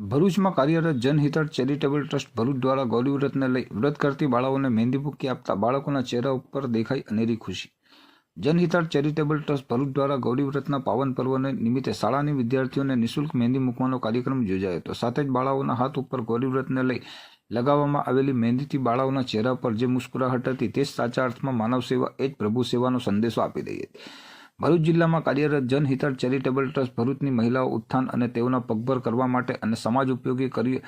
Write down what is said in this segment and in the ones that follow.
ભરૂચમાં કાર્યરત જનહિતળ charitable trust Bharuch દ્વારા ગૌરી વ્રતને લઈ વ્રત કરતી બાળાઓને મહેંદી મૂકી આપતા બાળકોના ચહેરા ઉપર દેખાઈ અનેરી ખુશી. જનહિતળ ચેરિટેબલ ટ્રસ્ટ ભરૂચ દ્વારા ગૌરી વ્રતના પાવન પર્વને નિમિત્તે શાળાની વિદ્યાર્થીઓને નિઃશુલ્ક મહેંદી મૂકવાનો કાર્યક્રમ યોજાયો હતો. સાથે જ બાળાઓના હાથ ઉપર ગૌરી વ્રતને લઈ લગાવવામાં આવેલી મહેંદીથી બાળાઓના ચહેરા પર જે મુસ્કુરાહટ હતી તે સાચા અર્થમાં માનવ સેવા એ જ પ્રભુ સેવાનો સંદેશો આપી રહી હતી. ભરૂચ જિલ્લામાં કાર્યરત જનહિતળ ચેરિટેબલ ટ્રસ્ટ ભરૂચની મહિલાઓ ઉત્થાન અને તેઓના પગભર કરવા માટે અને સમાજ ઉપયોગી કાર્ય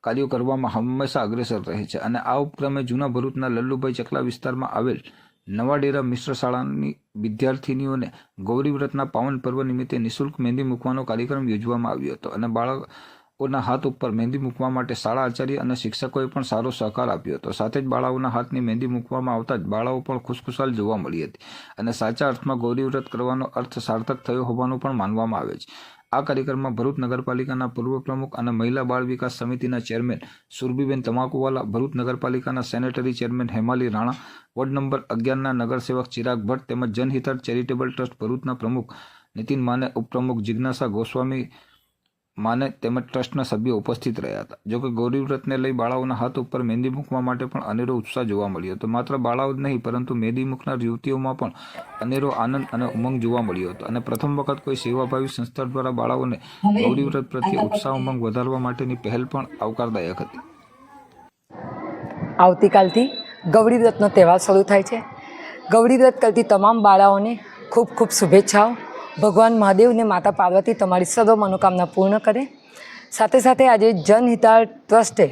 કાર્યો કરવામાં હંમેશા અગ્રેસર રહે છે. અને આ ઉપક્રમે જૂના ભરૂચના લલ્લુભાઈ ચકલા વિસ્તારમાં આવેલ નવા ડેરા મિશ્ર શાળાની વિદ્યાર્થીનીઓને ગૌરી વ્રતના પાવન પર્વ નિમિત્તે નિઃશુલ્ક મહેંદી મૂકવાનો કાર્યક્રમ યોજવામાં આવ્યો હતો. અને બાળકોના હાથ ઉપર મહેંદી મૂકવા માટે શાળા આચાર્ય અને શિક્ષકોએ પણ સારો સહકાર આપ્યો હતો. સાથે જ બાળાઓના હાથની મહેંદી મૂકવામાં આવતા જ બાળાઓ પણ ખુશખુશાલ જોવા મળી હતી અને સાચા અર્થમાં ગૌરી વ્રત કરવાનો અર્થ સાર્થક થયો હોવાનું પણ માનવામાં આવે છે. આ કાર્યક્રમમાં ભરૂચ નગરપાલિકાના પૂર્વ પ્રમુખ અને મહિલા બાળ વિકાસ સમિતિના ચેરમેન સુરભીબેન તમાકુવાલા, ભરૂચ નગરપાલિકાના sanitary chairman Hemali Rana, ward number અગિયારના નગરસેવક ચિરાગ ભટ્ટ તેમજ જનહિતર ચેરિટેબલ ટ્રસ્ટ ભરૂચના પ્રમુખ નીતિન માને, ઉપપ્રમુખ જિજ્ઞાસા ગોસ્વામી માને તેમજ ટ્રસ્ટના સભ્યો ઉપસ્થિત રહ્યા હતા. જોકે ગૌરીવ્રતને લઈ બાળાઓના હાથ ઉપર મહેંદી મૂકવા માટે પણ અનેરો ઉત્સાહ જોવા મળ્યો હતો. માત્ર બાળાઓ જ નહીં પરંતુ મહેંદી મૂકનાર યુવતીઓમાં પણ અનેરો આનંદ અને ઉમંગ જોવા મળ્યો હતો. અને પ્રથમ વખત કોઈ સેવાભાવી સંસ્થા દ્વારા બાળાઓને ગૌરીવ્રત પ્રત્યે ઉત્સાહ ઉમંગ વધારવા માટેની પહેલ પણ આવકારદાયક હતી. આવતીકાલથી ગૌરીવ્રતનો તહેવાર શરૂ થાય છે. ગૌરીવ્રત કરતી તમામ બાળાઓને ખૂબ ખૂબ શુભેચ્છાઓ. ભગવાન મહાદેવ અને માતા પાર્વતી તમારી સર્વ મનોકામના પૂર્ણ કરે. સાથે સાથે આજે જનહિતાળ ટ્રસ્ટે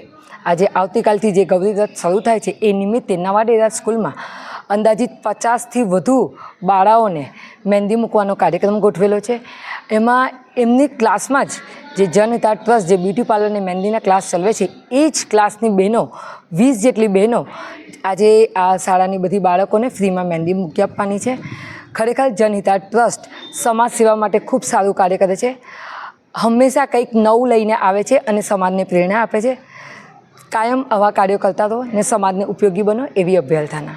આજે આવતીકાલથી જે ગૌરી વ્રત શરૂ થાય છે, એ નિમિત્તે નવા ડેરા સ્કૂલમાં અંદાજિત પચાસથી વધુ બાળાઓને મહેંદી મૂકવાનો કાર્યક્રમ ગોઠવેલો છે. એમાં એમની ક્લાસમાં જ જે જનહિતા ટ્રસ્ટ, જે બ્યુટી પાર્લર અને મહેંદીના ક્લાસ ચલાવે છે, એ જ ક્લાસની બહેનો, વીસ જેટલી બહેનો આજે આ શાળાની બધી બાળકોને ફ્રીમાં મહેંદી મૂકી આપવાની છે. ખરેખર જનહિતા ટ્રસ્ટ સમાજ સેવા માટે ખૂબ સારું કાર્ય કરે છે. હંમેશા કંઈક નવું લઈને આવે છે અને સમાજને પ્રેરણા આપે છે. કાયમ આવા કાર્યો કરતા રહો ને સમાજને ઉપયોગી બનો એવી અભ્યર્થના.